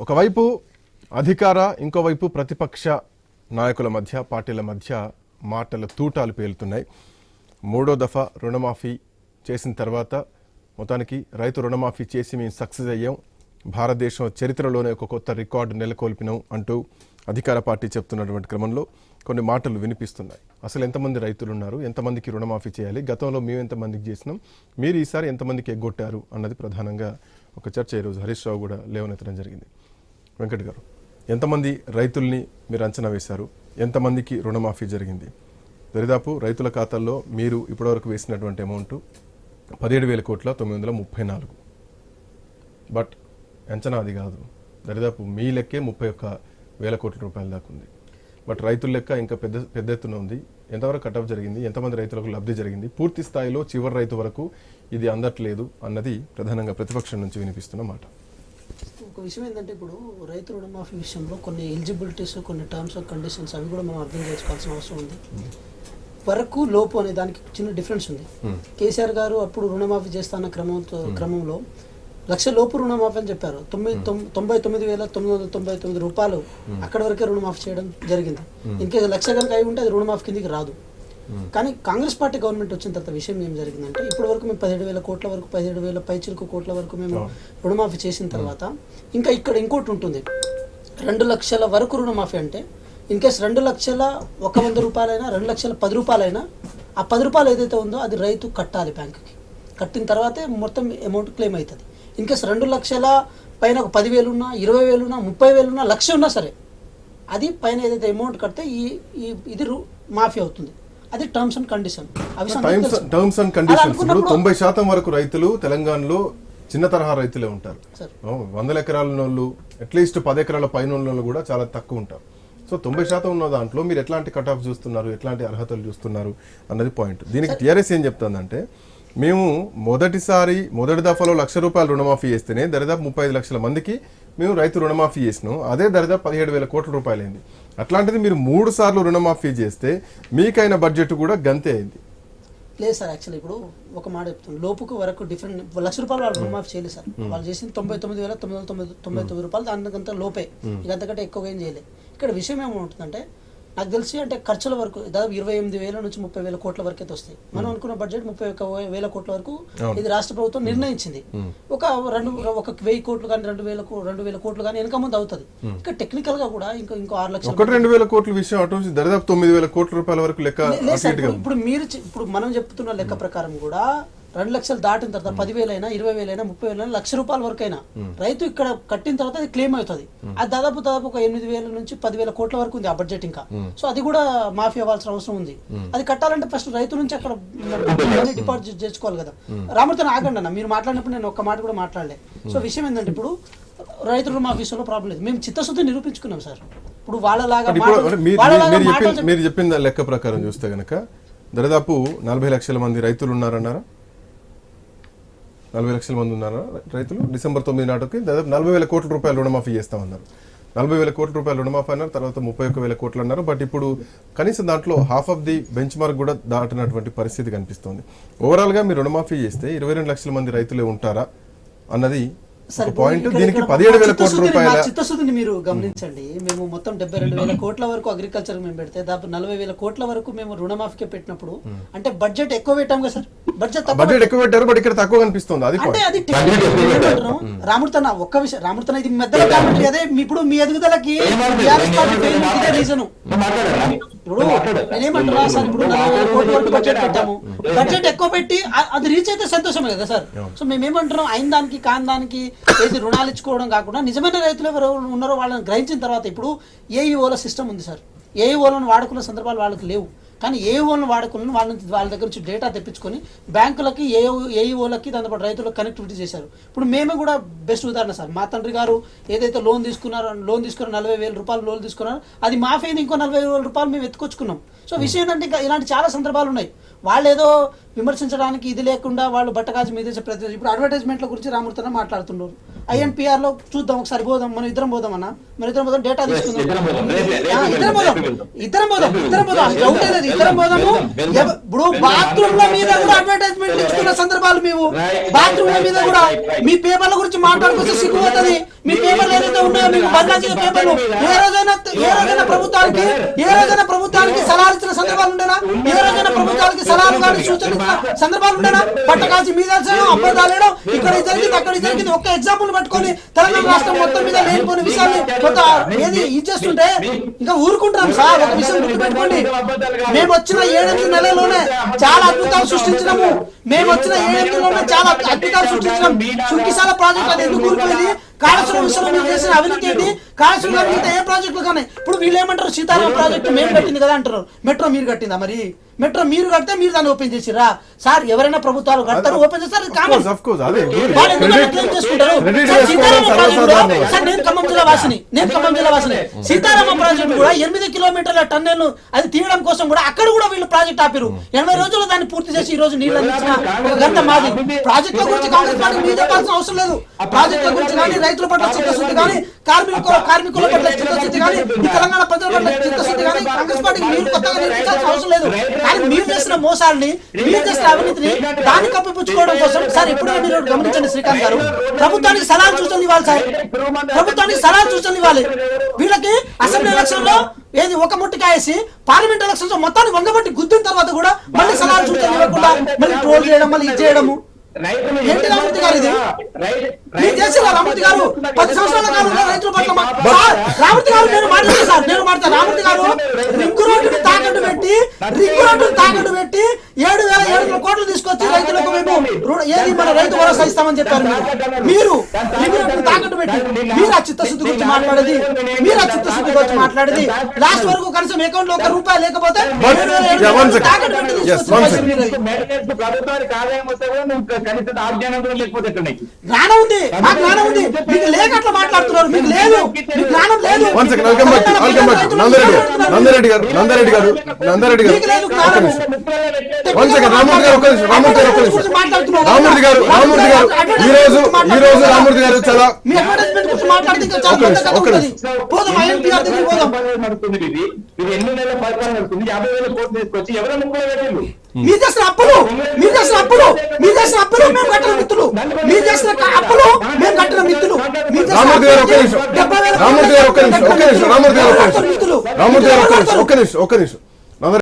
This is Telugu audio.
ఒకవైపు అధికార ఇంకోవైపు ప్రతిపక్ష నాయకుల మధ్య పార్టీల మధ్య మాటల తూటాలు పేలుతున్నాయి. మూడో దఫా రుణమాఫీ చేసిన తర్వాత మొత్తానికి రైతు రుణమాఫీ చేసి మేము సక్సెస్ అయ్యాం. భారతదేశం చరిత్రలోనే ఒక కొత్త రికార్డు నెలకొల్పినాం అంటూ అధికార పార్టీ చెప్తున్నటువంటి క్రమంలో కొన్ని మాటలు వినిపిస్తున్నాయి. అసలు ఎంతమంది రైతులు ఉన్నారు ఎంతమందికి రుణమాఫీ చేయాలి? గతంలో మేము ఎంతమందికి చేసినాం? మీరు ఈసారి ఎంతమందికి ఎగ్గొట్టారు? అన్నది ప్రధానంగా ఒక చర్చ ఈరోజు హరీష్ రావు కూడా లేవనెత్తడం జరిగింది. వెంకట్ గారు ఎంతమంది రైతుల్ని మీరు అంచనా వేశారు? ఎంతమందికి రుణమాఫీ జరిగింది? దరిదాపు రైతుల ఖాతాల్లో మీరు ఇప్పటివరకు వేసినటువంటి అమౌంట్ పదిహేడు వేల కోట్ల తొమ్మిది వందల ముప్పై నాలుగు. బట్ అంచనా అది కాదు. దరిదాపు మీ లెక్కే ముప్పై ఒక్క వేల కోట్ల రూపాయల దాకా ఉంది. బట్ రైతుల లెక్క ఇంకా పెద్ద పెద్ద ఎత్తున ఉంది. ఎంతవరకు కటఫ్ జరిగింది? ఎంతమంది రైతులకు లబ్ధి జరిగింది? పూర్తి స్థాయిలో చివరి రైతు వరకు ఇది అందట్లేదు అన్నది ప్రధానంగా ప్రతిపక్షం నుంచి వినిపిస్తున్న మాట. ఒక విషయం ఏంటంటే ఇప్పుడు రైతు రుణమాఫీ విషయంలో కొన్ని ఎలిజిబిలిటీస్ కొన్ని టర్మ్స్ అండ్ కండిషన్స్ అవి కూడా మనం అర్థం చేసుకోవాల్సిన అవసరం ఉంది. వరకు లోపు అనే దానికి చిన్న డిఫరెన్స్ ఉంది. కేసీఆర్ గారు అప్పుడు రుణమాఫీ చేస్తున్న క్రమంతో క్రమంలో లక్ష లోపు రుణమాఫీ అని చెప్పారు. తొమ్మిది తొమ్- తొంభై తొమ్మిది వేల తొమ్మిది వందల తొంభై తొమ్మిది రూపాయలు అక్కడ వరకే రుణమాఫీ చేయడం జరిగింది. ఇన్కేస్ లక్ష కనుక అయి ఉంటే అది రుణమాఫీ కిందికి రాదు. కానీ కాంగ్రెస్ పార్టీ గవర్నమెంట్ వచ్చిన తర్వాత విషయం ఏం జరిగిందంటే ఇప్పటి వరకు మేము పదిహేడు వేల కోట్ల వరకు పదిహేడు వేల పైచిలకు కోట్ల వరకు మేము రుణమాఫీ చేసిన తర్వాత ఇంకా ఇక్కడ ఇంకోటి ఉంటుంది. రెండు లక్షల వరకు రుణమాఫీ అంటే ఇన్ కేస్ రెండు లక్షల ఒక వంద రూపాయలైనా రెండు లక్షల పది రూపాయలైనా ఆ పది రూపాయలు ఏదైతే ఉందో అది రైతు కట్టాలి బ్యాంకుకి. కట్టిన తర్వాతే మొత్తం అమౌంట్ క్లెయిమ్ అవుతుంది ఇన్ కేస్ రెండు లక్షల పైన ఒక పదివేలు ఉన్నా ఇరవై వేలు ఉన్నా ముప్పై వేలు ఉన్నా లక్ష ఉన్నా సరే అది పైన ఏదైతే అమౌంట్ కడితే ఈ ఈ ఇది రు- మాఫీ అవుతుంది. అది టర్మ్స్ అండ్ కండిషన్ అవి. టర్మ్స్ అండ్ కండిషన్స్ తొంభై శాతం వరకు రైతులు తెలంగాణలో చిన్న తరహా రైతులే ఉంటారు. వందల ఎకరాల వాళ్ళు అట్లీస్ట్ పది ఎకరాల పైన వాళ్ళు కూడా చాలా తక్కువ ఉంటారు. సో తొంభై శాతం ఉన్న దాంట్లో మీరు ఎట్లాంటి కట్ ఆఫ్ చూస్తున్నారు ఎట్లాంటి అర్హతలు చూస్తున్నారు అన్నది పాయింట్ దీనికి టీఆర్ఎస్ ఏం చెప్తుందంటే మేము మొదటిసారి మొదటి దఫాలో లక్ష రూపాయలు రుణమాఫీ చేస్తేనే దరిదాపు ముప్పై ఐదు లక్షల మందికి మేము రైతు రుణమాఫీ చేసినాం. అదే దరిదాపు పదిహేడు వేల కోట్ల రూపాయలైంది. అట్లాంటిది మీరు మూడు సార్లు రుణమాఫీ చేస్తే మీకైన బడ్జెట్ కూడా గంతే అయింది. లేదు సార్ యాక్చువల్లీ ఇప్పుడు ఒక మాట చెప్తాను లోపుకు వరకు డిఫరెంట్ లక్ష రూపాయలు వాళ్ళు రుణమాఫీ చేయలేదు సార్. వాళ్ళు చేసింది తొంభై తొమ్మిది వేల తొమ్మిది వందల తొంభై తొంభై తొమ్మిది రూపాయలు. దానికంతా లోపే. ఇక అంతకంటే ఎక్కువగా ఏం చేయలేదు. ఇక్కడ విషయం ఏముంటుందంటే నాకు తెలిసి అంటే ఖర్చుల వరకు దాదాపు ఇరవై ఎనిమిది వేల నుంచి ముప్పై వేల కోట్ల వరకు అయితే వస్తాయి. మనం అనుకున్న బడ్జెట్ ముప్పై ఒక్క వేల కోట్ల వరకు ఇది రాష్ట్ర ప్రభుత్వం నిర్ణయించింది. ఒక రెండు ఒక వెయ్యి కోట్లు కానీ రెండు వేల రెండు వేల కోట్లు కానీ వెనక ముందు అవుతుంది. ఇంకా టెక్నికల్గా కూడా ఇంకా ఇంకో ఆరు లక్షల ఒకటి రెండు వేల కోట్ల విషయం అటు నుంచి దరిదాపు తొమ్మిది వేల కోట్ల రూపాయల వరకు లెక్క ఇప్పుడు- మీరు ఇప్పుడు మనం చెప్తున్న లెక్క ప్రకారం కూడా రెండు లక్షలు దాటిన తర్వాత పదివేలైనా ఇరవై వేలైనా ముప్పై వేలైనా లక్ష రూపాయల వరకైనా రైతు ఇక్కడ కట్టిన తర్వాత అది క్లెయిమ్ అవుతుంది. అది దాదాపు దాదాపు ఒక ఎనిమిది వేల నుంచి పదివేల కోట్ల వరకు ఉంది ఆ బడ్జెట్ ఇంకా. సో అది కూడా మాఫీ అవ్వాల్సిన అవసరం ఉంది. అది కట్టాలంటే ఫస్ట్ రైతు నుంచి అక్కడ డిపాజిట్ చేసుకోవాలి కదా. రామూర్తిని ఆగండి అన్న. మీరు మాట్లాడినప్పుడు నేను ఒక్క మాట కూడా మాట్లాడలే. సో విషయం ఏంటంటే ఇప్పుడు రైతు రుణమాఫీ విషయంలో ప్రాబ్లం లేదు. మేము చిత్తశుద్ధి నిరూపించుకున్నాం సార్. ఇప్పుడు వాళ్ళలాగా మీరు చెప్పిన లెక్క ప్రకారం చూస్తే గనక దరిదాపు నలభై లక్షల మంది రైతులు ఉన్నారన్నారా? నలభై లక్షల మంది ఉన్నారా రైతులు. డిసెంబర్ తొమ్మిది నాటికి దాదాపు నలభై వేల కోట్ల రూపాయలు రుణమాఫీ చేస్తామన్నారు. నలభై వేల కోట్ల రూపాయలు రుణమాఫీ అన్నారు తర్వాత ముప్పై ఒక్క వేల కోట్లు అన్నారు. బట్ ఇప్పుడు కనీసం దాంట్లో half of the benchmark కూడా దాటినటువంటి పరిస్థితి కనిపిస్తోంది. ఓవరాల్గా మీరు రుణమాఫీ చేస్తే ఇరవై రెండు లక్షల మంది రైతులే ఉంటారా అన్నది పాయింట్ దీనికి పదిహేడు వేల కోట్ల చిత్తశుద్ధిని- రూపాయల మా చిత్తశుద్ధిని మీరు గమనించండి. మేము మొత్తం డెబ్బై రెండు వేల కోట్ల వరకు అగ్రికల్చర్ మేము పెడితే దాదాపు నలభై వేల కోట్ల వరకు మేము రుణమాఫీకి పెట్టినప్పుడు అంటే బడ్జెట్ ఎక్కువ పెట్టాం కదా సార్? బడ్జెట్ తక్కువ బడ్జెట్ ఎక్కువ పెట్టారు బట్ ఇక్కడ తక్కువ కనిపిస్తుంది అది అంటే. అది రాముడుతన ఒక్క విషయం రాముడుతన ఇది మధ్యలో కామెంటరీ అదే మీ- ఇప్పుడు మీ ఎదుగుదలకి రీజన్ ఇప్పుడు నేనేమంటున్నా సార్? ఇప్పుడు వరకు బడ్జెట్ పెట్టాము. బడ్జెట్ ఎక్కువ పెట్టి అది రీచ్ అయితే సంతోషమే కదా సార్? సో మేమేమంటున్నాం? అయిన దానికి కాని దానికి ఏది రుణాలు ఇచ్చుకోవడం కాకుండా నిజమైన రైతులు ఎవరు ఉన్నారో వాళ్ళని గ్రహించిన తర్వాత ఇప్పుడు ఏఈఓల సిస్టమ్ ఉంది సార్. ఏఈఓలను వాడుకున్న సందర్భాలు వాళ్ళకి లేవు. కానీ ఏఈఓలను వాడుకుని వాళ్ళ నుంచి వాళ్ళ దగ్గర నుంచి డేటా తెప్పించుకొని బ్యాంకులకి ఏ ఏఈఓలకి దాంతోపాటు రైతులకు కనెక్టివిటీ చేశారు. ఇప్పుడు మేమే కూడా బెస్ట్ ఉదాహరణ సార్. మా తండ్రి గారు ఏదైతే లోన్ తీసుకున్నారో లోన్ తీసుకున్న నలభై వేల రూపాయలు లోన్ తీసుకున్నారో అది మాఫీ ఇంకో నలభై వేల రూపాయలు మేము ఎత్తుకొచ్చుకున్నాం. సో విషయం ఏంటంటే ఇంకా ఇలాంటి చాలా సందర్భాలు ఉన్నాయి. వాళ్ళు ఏదో విమర్శించడానికి ఇది లేకుండా వాళ్ళు బట్టకాజు మీద ప్రతి ఇప్పుడు అడ్వర్టైజ్మెంట్ల గురించి రామూర్తన మాట్లాడుతున్నారు. ఐఎన్పిఆర్లో చూద్దాం ఒకసారి పోదాం మనం ఇద్దరం పోదాం అన్న. మన ఇద్దరం పోదాం డేటా తీసుకుందాం. ఇద్దరం పోదాం. వెళ్దాం, ఇద్దరం పోదాం. ఇద్దరం పోదాం ఇద్దరం పోదాం. వెళ్దాం. డౌటే లేదు ఇద్దరం పోదాము. ఇప్పుడు వెళ్దాం. బాత్రూమ్ల మీద కూడా అడ్వర్టైజ్మెంట్ ఇచ్చుకున్న సందర్భాలు మేము right, మీద కూడా. మీ పేపర్ల గురించి మాట్లాడుకొస్తే సిగ్గుపోతుంది మీ ఏదైతే ఉన్నాయో మీకు బదలాయించిన పేపర్లు ఏ రోజైనా ఏ రోజైనా ప్రభుత్వానికి ఏ రోజైనా ప్రభుత్వానికి సలహాలు ఇచ్చిన సందర్భాలు ఉండేనా? ఏ రోజైనా ప్రభుత్వానికి సలహాలు కానీ సూచనలు సందర్భాలు ఉండేనా? పట్టకాల్సి మీద అబద్ధాలేయడం ఇక్కడ జరిగింది అక్కడ జరిగింది ఒక్క ఎగ్జాంపుల్ పట్టుకొని తెలంగాణ రాష్ట్రం మొత్తం మీద లేనిపోయిన విషయాన్ని కొంత ఏది ఇది చేస్తుంటే ఇంకా ఊరుకుంటున్నాం సార్. ఒక విషయం గుర్తుపెట్టుకోండి. మేము వచ్చిన ఏడెనిమిది నెలల్లోనే చాలా అద్భుతాలు సృష్టించినాము. మేము వచ్చిన ఏడెనిమిదిలోనే చాలా అద్భుతాలు సృష్టించినాం. సుంకిసాల ప్రాజెక్ట్ అది ఎందుకు ఊరిపోయింది కాళేశ్వరం చేసిన అవినీతి ఏంటి? కాళేశ్వరం గారు ఏ ప్రాజెక్టులు కానీ ఇప్పుడు వీళ్ళు ఏమంటారు? సీతారాం ప్రాజెక్టు మేము కట్టింది కదా అంటారు. మెట్రో మీరు కట్టిందా మరి? మెట్రో మీరు కడితే మీరు దాన్ని ఓపెన్ చేసిరా సార్ ఎవరైనా ప్రభుత్వాలు కడతారు ఓపెన్ చేస్తారు వాళ్ళు చేసుకుంటారు. సార్, నేను ఖమ్మం జిల్లా వాసిని నేను ఖమ్మం జిల్లా వాసిని సీతారామ ప్రాజెక్ట్ కూడా ఎనిమిది కిలోమీటర్ల టన్నెల్ అది తీయడం కోసం కూడా అక్కడ కూడా వీళ్ళు ప్రాజెక్ట్ ఆపిరు ఎనభై రోజుల్లో దాన్ని పూర్తి చేసి ఈ రోజు నీళ్ళు అందించిన గంట మాది. ప్రాజెక్టుల గురించి కాంగ్రెస్ పార్టీ మీరు చెప్పాల్సిన అవసరం లేదు. ప్రాజెక్టుల గురించి కానీ రైతుల పట్ల చిత్తశుద్ధి కానీ కార్మికుల కార్మికుల పట్ల చిత్తశుద్ధి కానీ ఈ తెలంగాణ ప్రజల పట్ల చిత్తశుద్ధి కానీ కాంగ్రెస్ పార్టీకి మీరు కొత్తగా నేర్పించాల్సిన అవసరం లేదు. కానీ మీరు చేసిన మోసాలని మీరు చేసిన అవినీతిని దాన్ని కప్పిపుచ్చుకోవడం కోసం. సార్ ఇప్పుడే మీరు గమనించండి శ్రీకాంత్ గారు. ప్రభుత్వానికి సలహాలు సూచనలు ఇవ్వాలి సార్. ప్రభుత్వానికి సలహాలు సూచనలు ఇవ్వాలి. వీళ్ళకి అసెంబ్లీ ఎలక్షన్లో ఏది ఒక ముట్టికాయేసి పార్లమెంట్ ఎలక్షన్స్ మొత్తాన్ని వంగబట్టి గుద్దిన తర్వాత కూడా మళ్ళీ సలహాలు సూచనలు ఇవ్వకుండా మళ్ళీ ట్రోల్ చేయడం మళ్ళీ ఇది చేయడము. ఏంటి రామూర్తి గారు ఇది? మీరు చేసిన రామూర్తి గారు? పది సంవత్సరాల కాలంలో రైతుల పట్ల రామూర్తి గారు నేను మాట్లాడతాను సార్ నేను మాట్లాడతాను రామూర్తి గారు రింగు రోడ్డుని తాకట్టు పెట్టి రింగు రోడ్డుని తాకట్టు పెట్టి ఏడు వేల ఏడు వందల కోట్లు తీసుకొచ్చి రైతులకు మేము ఏది మన రైతు భరోసా ఇస్తామని చెప్పారు మీరు? మీరు తాకట్టు పెట్టి. మీరు ఆ చిత్తశుద్ధి గురించి మాట్లాడేది మీరు ఆ చిత్తశుద్ధి గురించి మాట్లాడేది లాస్ట్ వరకు కనీసం అకౌంట్లో ఒక రూపాయి లేకపోతే. తాకట్టు పెట్టి? జ్ఞానం ఉంది. జ్ఞానం ఉంది. మీకు లేక అట్లా మాట్లాడుతున్నారు. మీకు లేదు. మీకు జ్ఞానం లేదు. One second welcome back welcome back Nanda Reddy గారు నందరెడ్డి గారు నందరెడ్డి గారు నందరెడ్డి గారు. మీకు రామూర్తి గారు ఒక్క నిమిషం. రామూర్తి గారు ఒక్క నిమిషం. మాట్లాడుతున్నారు. రామూర్తి గారు రామూర్తి గారు ఈ రోజు ఈ రోజు రామూర్తి గారు చాలా మీరు చేసిన అప్పులు మీరు చేసిన అప్పులు మీరు చేసిన అప్పులు మేము కట్టిన మిత్తులు మీరు చేసిన అప్పులు మేము కట్టిన చేసిన రామూర్తి గారు ఒక్క నిమిషం. రామూర్తి గారు ఒక్క నిమిషం ఒక్క నిమిషం. రామూర్తి గారు ఒక్క. నిమిషం. రామూర్తి గారు ఒక్క నిమిషం ఒక్క నిమిషం ఒక్క నిమిషం.